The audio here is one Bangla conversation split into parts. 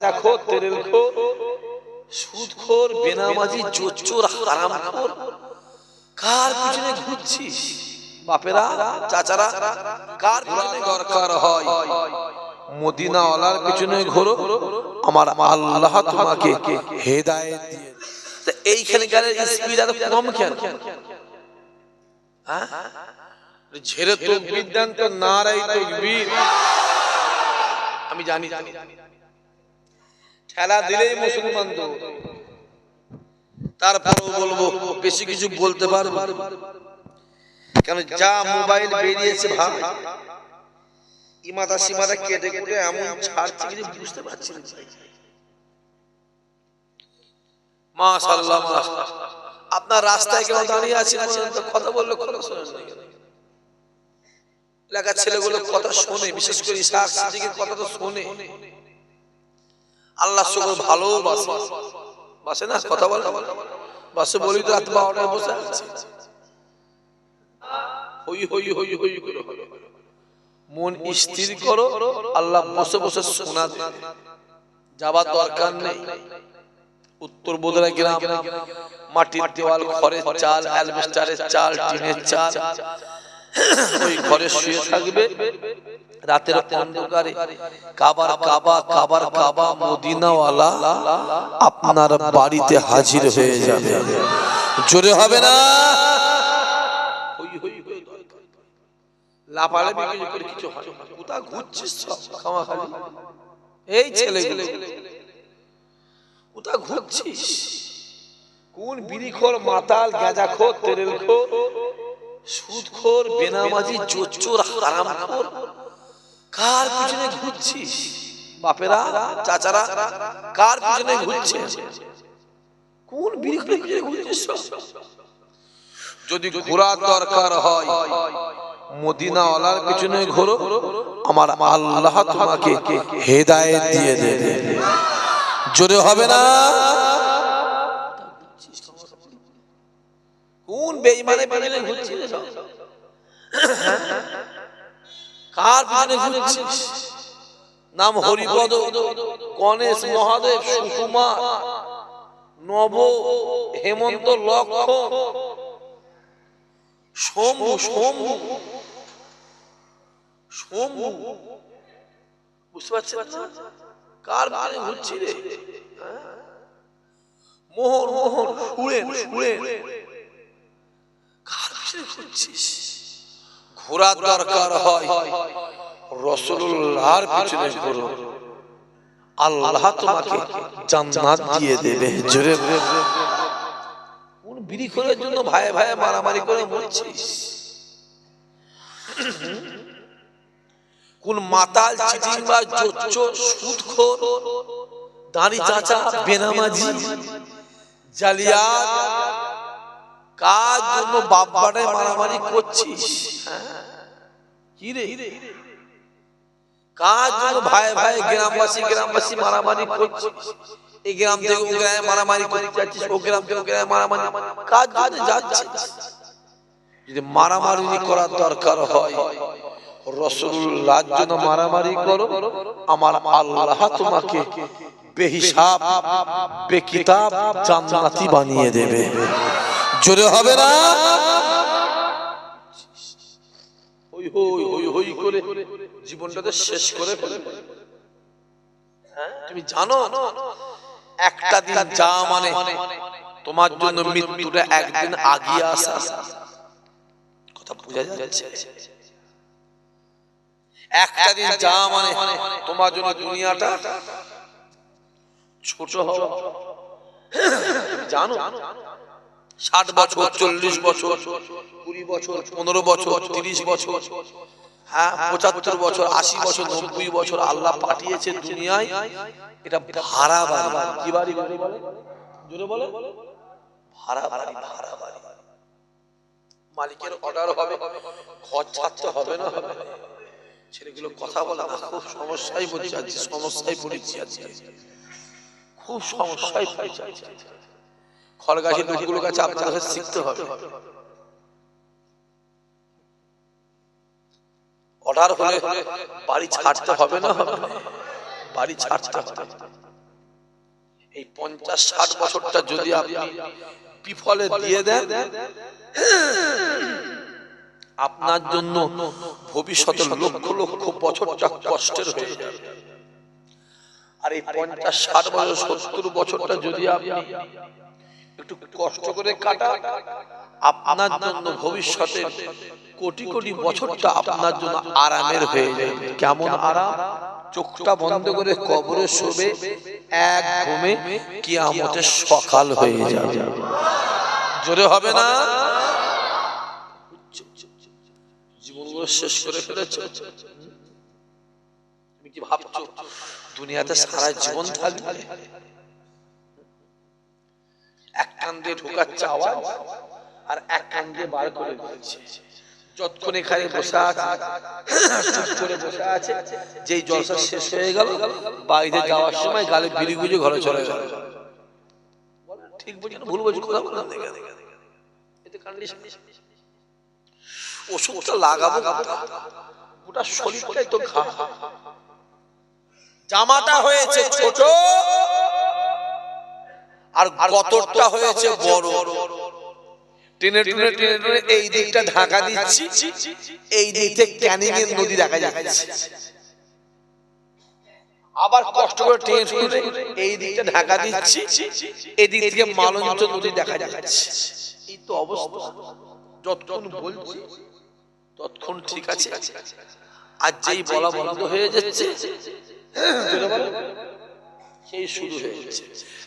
দেখো তেরেল খোর সুদখোর, বেনামাজি হারামখোর, কার পিছনে ঘুরছিস? বাপেরা, চাচারা, কার পিছনে দরকার হয়? মদিনা ওয়ালার পিছনে ঘোরো, আমার আল্লাহ তোমাকে হেদায়েত দিয়ে তা এইখানকার স্পিড এত কম কেন? হ্যাঁ? ঝেড়ে তো নারাই তকবির। আমি জানি জানি ঠেলা দিলেই মুসলমান তো তারপরও বলব, বেশি কিছু বলতে পারব কেন যা মোবাইল বেরিয়েছে ভাই ইমাদা সীমাদা কেটে কেটে এমন ছাড়ছে কিছু বুঝতে পারছি না আপনার রাস্তায় কেউ দাঁড়িয়ে আছেন তো কথা বললে কথা শোনেন এলাকার ছেলেগুলো কথা শোনে, বিশেষ করে কথা তো শোনে। আল্লাহ শুকর ভালো বাসে। বাসে। না? কথা বলে বাসে বলি তো রাত বারোটায় বসে আছে। হই হই হই হই করে মন স্থির করো আল্লাহ বসে বসে শোনা। যাবার দরকার নেই। উত্তর বোধরা গ্রাম মাটির দেওয়াল খড়ের চাল অ্যালবেস্টারের চাল টিনের চাল। ওই ঘরে শুয়ে থাকবে। রাতের অন্ধকারে কাবার কাবা কাবার কাবা মদিনাওয়ালা আপনার বাড়িতে হাজির হয়ে যাবে। জোরে হবে না? হই হই হই দরকার। করে কিছু হয় কোথা ঘুরছিস সব? খামাখালি। এই কোথা ঘুরছিস? কোন বিড়িখোর মাতাল গাঁজাখোর তেরেলখোর সুদখোর বেনামাজি চোর হারামখোর? কার পিছনে ঘুরছিস? বাপেরা, চাচারা, কার পিছনে ঘুরছে কোন বিড়িখোরের পিছনে ঘুরছিস যদি ঘোরার দরকার হয় মদিনা ওয়ালার পিছনে ঘোরো, আমার আল্লাহ তোমাকে হেদায়েত দিয়ে দেবে। জোরে হবে না? কোন বেঈমানে পিছনে ঘুরছিস? কার পিছনে ঘুরছিস? নাম হরিপদ গণেশ মহাদেব সুকুমার নব হেমন্ত লক্ষণ শম্ভু শম্ভু শম্ভু। বুঝতে পারছেন কার বারে ঘুরছি রে? মোহন মোহন সুরে সুরে কার পিছনে ঘুরছিস? ঘোরার দরকার হয়। রসুল্লাহর পিছনে ঘোরো। আল্লাহ তোমাকে জান্নাত দিয়ে দেবে। জোরে কোন বিড়ি খোরের জন্য ভাই ভাই মারামারি করে মরছিস? কোন মাতাল চিটিং বা চোর সুদখোর, দাড়ি চাচা বেনামাজি, জালিয়াত কার জন্য বাপ্পাটায় মারামারি করছিস? হ্যাঁ? কি রে কার জন্য ভাই ভাই গ্রামবাসী গ্রামবাসী মারামারি করছিস? এই গ্রাম থেকে ও গ্রামে মারামারি করতে যাচ্ছিস ও গ্রাম থেকে ও গ্রামে মারামারি কার জন্য যাচ্ছিস? যদি মারামারি করার দরকার হয় রসুল্লাহ জন্য মারামারি করো। আমার আল্লাহ তোমাকে বেহিসাব বেকিতাব জান্নাতি বানিয়ে দেবে। জোরে হবে না? হ্যাঁ? একটা দিন যা মানে তোমার জন্য মানে তোমার জন্য দুনিয়াটা ছোট হওয়া। জানো ষাট বছর চল্লিশ বছর কুড়ি বছর পনেরো বছর তিরিশ বছর হ্যাঁ পঁচাত্তর বছর আশি বছর নব্বই বছর আল্লাহ পাঠিয়েছে দুনিয়ায়। এটা ভাড়া বাড়ি কি বাড়ি বাড়ি বলে? জোরে বলে? ভাড়া বাড়ি ভাড়া বাড়ি মালিকের অর্ডার হবে ঘর ছাড়তে হবে না। হবে ছেলেগুলো কথা বলে না খুব সমস্যায় পড়েছি আজকে সমস্যায় পড়েছি আজকে। খুব সমস্যায় খড়গাছি লোকগুলোর কাছে শিখতে হবে। অর্ডার হলে বাড়ি ছাড়তে হবে না? হবে না? বাড়ি ছাড়তে হবে। এই পঞ্চাশ ষাট বছরটা যদি আপনি বিফলে দিয়ে দেন আপনার জন্য ভবিষ্যতে লক্ষ লক্ষ বছরটা কষ্টের হয়ে যাবে। আর এই পঞ্চাশ ষাট বছর সত্তর বছরটা যদি আপনি একটু কষ্ট করে কাটা। আপনার জন্য ভবিষ্যতে কোটি কোটি বছরটা আপনার জন্য আরামের হয়ে যাবে। কেমন আরাম? চোখটা বন্ধ করে কবরে শোবে। এক ঘুমে কিয়ামতের সকাল হয়ে যাবে। জোরে হবে না? জীবনগুলো শেষ করে ফেলেছে? তুমি কি ভাবছ? দুনিয়াতে সারা জীবন থাকবে। কান দিয়ে ঢোকাচ্ছে আওয়াজ আর এক কান দিয়ে বার করে দিচ্ছে যতক্ষণ এখানে বসে আছে চুপ করে বসে আছে, যেই জলসা শেষ হয়ে গেল, বাইরে যাওয়ার সময় গালে বিড়ি গুজে ঘরে চলে গেল। ঠিক ভুল কথা বললাম ওষুধটা লাগাবো শরীরটাই তো জামাটা হয়েছে ছোট। আর গতরটা হয়েছে বড়। টেনে টেনে টেনে টেনে এই দিকটা ঢাকা দিচ্ছি। এই দিক থেকে ক্যানিং এর নদী দেখা যাচ্ছে। আবার কষ্ট করে টেনে টেনে এই দিকটা ঢাকা দিচ্ছি। এই দিক থেকে মালঞ্চ নদী দেখা যাচ্ছে। এই তো অবস্থা। যতক্ষণ বলছি ততক্ষণ ঠিক আছে। আর যেই বলা বন্ধ হয়ে যাচ্ছে। সেই শুরু হয়ে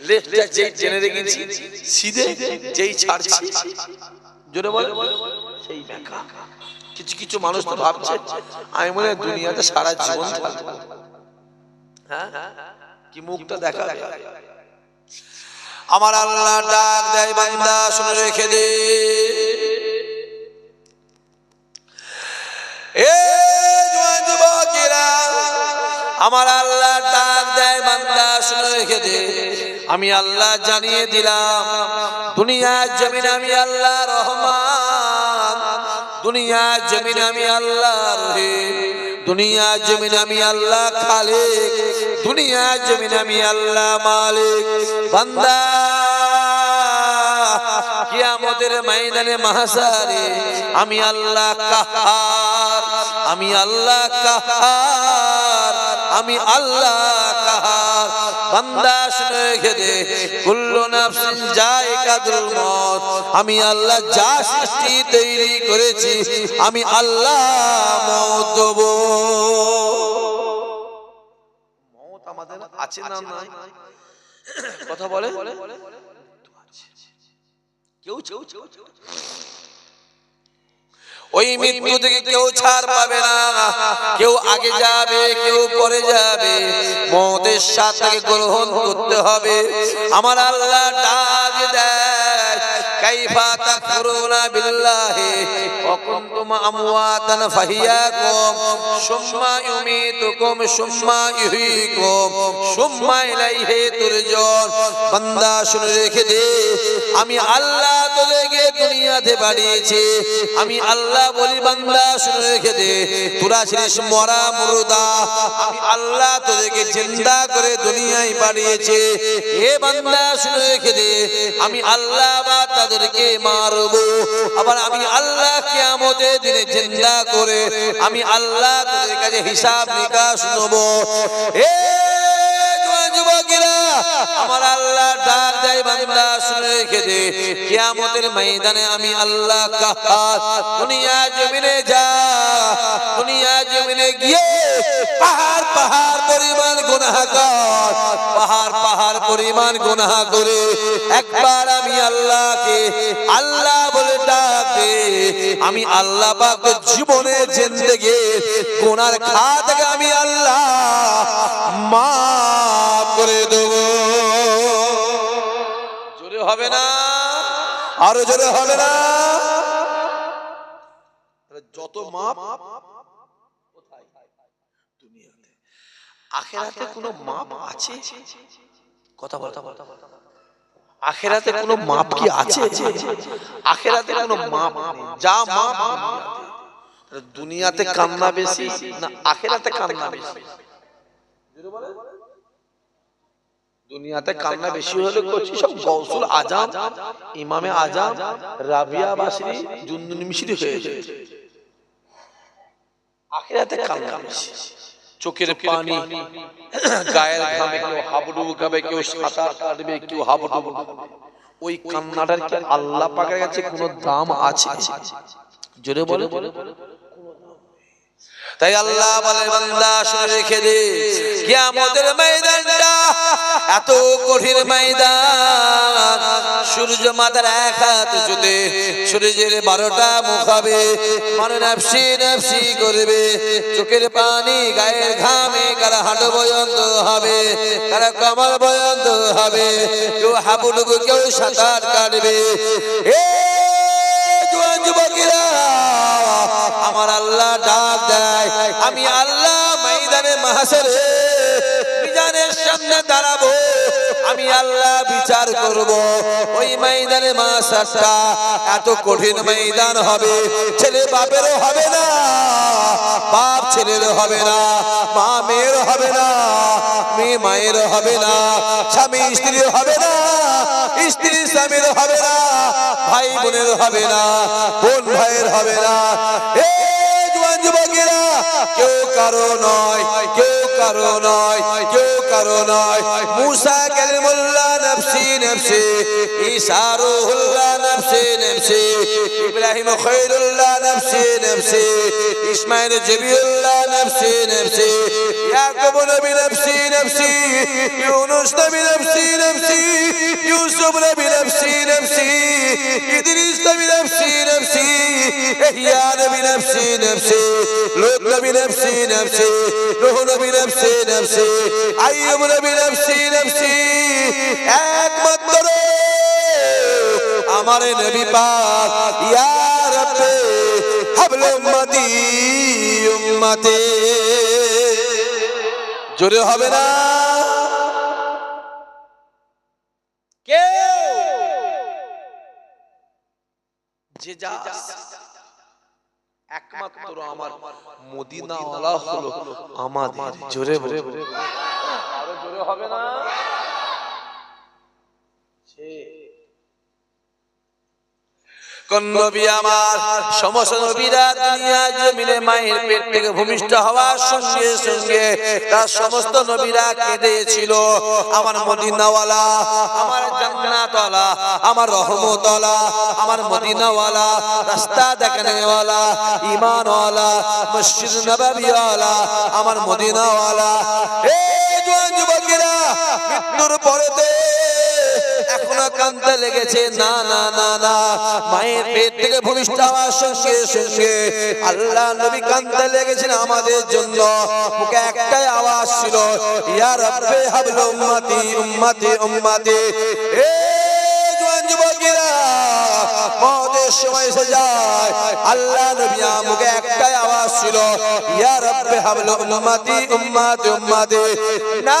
লেফটটা যেই জেনে রেখেছি সিধে যেই ছাড়ছি জোরে বলে। সেই ব্যাকা কিছু কিছু মানুষ তো ভাবছে আমি মনে হয় দুনিয়াতে সারা জীবন থাকব। হ্যাঁ? কি মুখটা দেখা আমার আল্লাহ ডাক দেয় বান্দা শুনে রেখে দে। আমার আল্লাহ আমি আল্লাহ জানিয়ে দিলাম, দুনিয়ার জমিন আমি আল্লাহ রহমান। দুনিয়ার জমিন আমি আল্লাহ রহিম। দুনিয়ার জমিন আমি আল্লাহ খালিক। দুনিয়ার জমিন আমি আল্লাহ মালিক। বান্দা, কিয়ামতের ময়দানে মাহসারে আমি আল্লাহ কাহার। আমি আল্লাহ কাহার। আমি আল্লাহ কাহার বান্দা শুনে দে কুল্লু নাফসিন জায়গাতুল মত। আমি আল্লাহ যা সৃষ্টি তৈরি করেছি আমি আল্লাহ মত দেব। মত আমাদের আছে না নাই? কথা বলে? কেউ কেউ কেউ ওই মৃত্যু থেকে কেউ ছাড় পাবে না। কেউ আগে যাবে, কেউ পরে যাবে। মতের সাথে গ্রহণ করতে হবে। আমার আল্লাহ ডাক দেয় আমি আল্লাহ দুনিয়াতে পাঠিয়েছি। আমি আল্লাহ বলি, বান্দা, শুনে রেখে দে, তোরা ছিলিস মরা মুর্দা। আমি আল্লাহ তোদেরকে জিন্দা করে দুনিয়ায় পাঠিয়েছি। এ বান্দা, শুনে রেখে দে, আমি আল্লাহ বা তাদেরকে মারবো। আবার আমি আল্লাহ কিয়ামতের দিনে জিন্দা করে আমি আল্লাহ তাদের কাছে হিসাব নিকাশ নেব। এ আমার আল্লাহ ডাক দেয় বান্দা, শুনে রেখে দে। কিয়ামতের ময়দানে আমি আল্লাহ কাহার। দুনিয়া জমিনে যা, দুনিয়া জমিনে গিয়ে পাহাড় পাহাড় পরিমাণ পাহাড় পাহাড় পরিমাণ গুনাহ করে একবার আমি আল্লাহকে আল্লাহ বলে ডাকে আমি আল্লাহ পাক জীবনে, জিন্দেগি গুনার আমি আল্লাহ মাফ করে দেব। হবে না। আরও জোরে হবে না। যত মাপ দুনিয়াতে। আখেরাতে কোনো মাপ আছে? কথা বলতে আখেরাতে কোনো মাপ কি আছে? আখেরাতে কোনো মাপ যা মাপ দুনিয়াতে। কান্না বেশি না আখেরাতে কান্না বেশি? দুনিয়াতে কান্না বেশি হলে করছি সব গৌসুল আজাম ইমামে আজাম রাবিয়া বাসরি জুন্দুন মিশরি হয়েছে আখিরাতে কান্না বেশি। চোখের পানি গায়ের ঘামে কেউ হাবুডুবু খাবে কেউ সাঁতার কাটবে কেউ হাবুডুবু ওই কান্নাটার কি আল্লাহ পাকের কাছে কোনো দাম আছে? জোরে বলে। তাই আল্লাহ বলে বান্দা শুনে রেখে দে। কিয়ামতের ময়দানটা, এত কঠিন ময়দান। সূর্য মাথার এক হাত জুতে সূর্যের বারোটা মুখ হবে, মনে নাফসি নাফসি করবে। চোখের পানি, গায়ের ঘামে কারা হাঁটু পর্যন্ত হবে, কারা কমর পর্যন্ত হবে। কেউ হাবুডুবু, কেউ সাঁতার কাটবে। আমার আল্লাহ ডাক দেয়, আমি আল্লাহ ময়দানে মাহাসরে মিজানের সামনে দাঁড়াবো। আমি আল্লাহ বিচার করব। ওই ময়দানে মাসারটা এত কঠিন ময়দান হবে। ছেলে বাপেরও হবে না, বাপ ছেলেরও হবে না, মা মেয়েরও হবে না, মেয়ে মায়ের হবে না, স্বামী স্ত্রীর হবে না, স্ত্রী স্বামীর হবে না, ভাই বোনের হবে না, বোন ভাইয়ের হবে না। কেউ কারও নয়, কেউ কারও নয়, কেউ নয়। মুসা কালিমুল্লাহ নফসি নফসি। ঈসা রুহুল্লাহ নফসি নফসি। ইব্রাহিম খৈরুল্লাহ নফসি নফসি। ইসমাইল জবিউল্লাহ নফসি নফসি, ইয়াকুব নবী নফসি নফসি, ইউনুস নবী নফসি নফসি, ইউসুফ নবী নফসি নফসি, ইদ্রিস নবী নফসি নফসি ইহইয়া নবী নফসি নফসি, লূত নবী নফসি নফসি, নূহ নবী নফসি নফসি, আইয়ুব নবী নফসি নফসি, একমাত্র আমার নবী পাক, ইয়া রব্বে হাবল উম্মতি, উম্মতে। জোরে হবে না। যে যা একমাত্র আমার মদিনাওয়ালা হলো আমাদের। জোরে আরও জোরে হবে না? কোন নবী আমার? সমস্ত নবীরা দুনিয়া জমিনে মায়ের পেট থেকে ভূমিষ্ঠ হওয়ার সঙ্গে সঙ্গে তার সমস্ত নবীরা কেঁদেছিল। আমার মদিনাওয়ালা, আমার জান্নাতওয়ালা, আমার রহমতওয়ালা, আমার মদিনাওয়ালা, রাস্তা দেখানেওয়ালা ইমানওয়ালা মসজিদ নববীওয়ালা, আমার মদিনাওয়ালা। মৃত্যুর পরেতে এখনও কান্দতে লেগেছে। না না না না। মায়ের পেট থেকে ভূমিষ্ঠ হওয়ার সঙ্গে সঙ্গে আল্লাহ নবী কান্দতে লেগেছেন আমাদের জন্য। মুখে একটাই আওয়াজ ছিল, ইয়া রব্বে হাবল উম্মতি উম্মতি উম্মতি। এ জোয়ান যুবকেরা মদের সময় এসে যায়। আল্লাহ নবী মুখে একটাই আওয়াজ ছিল, ইয়া রব্বে হাবল উম্মতি উম্মতি উম্মতি। না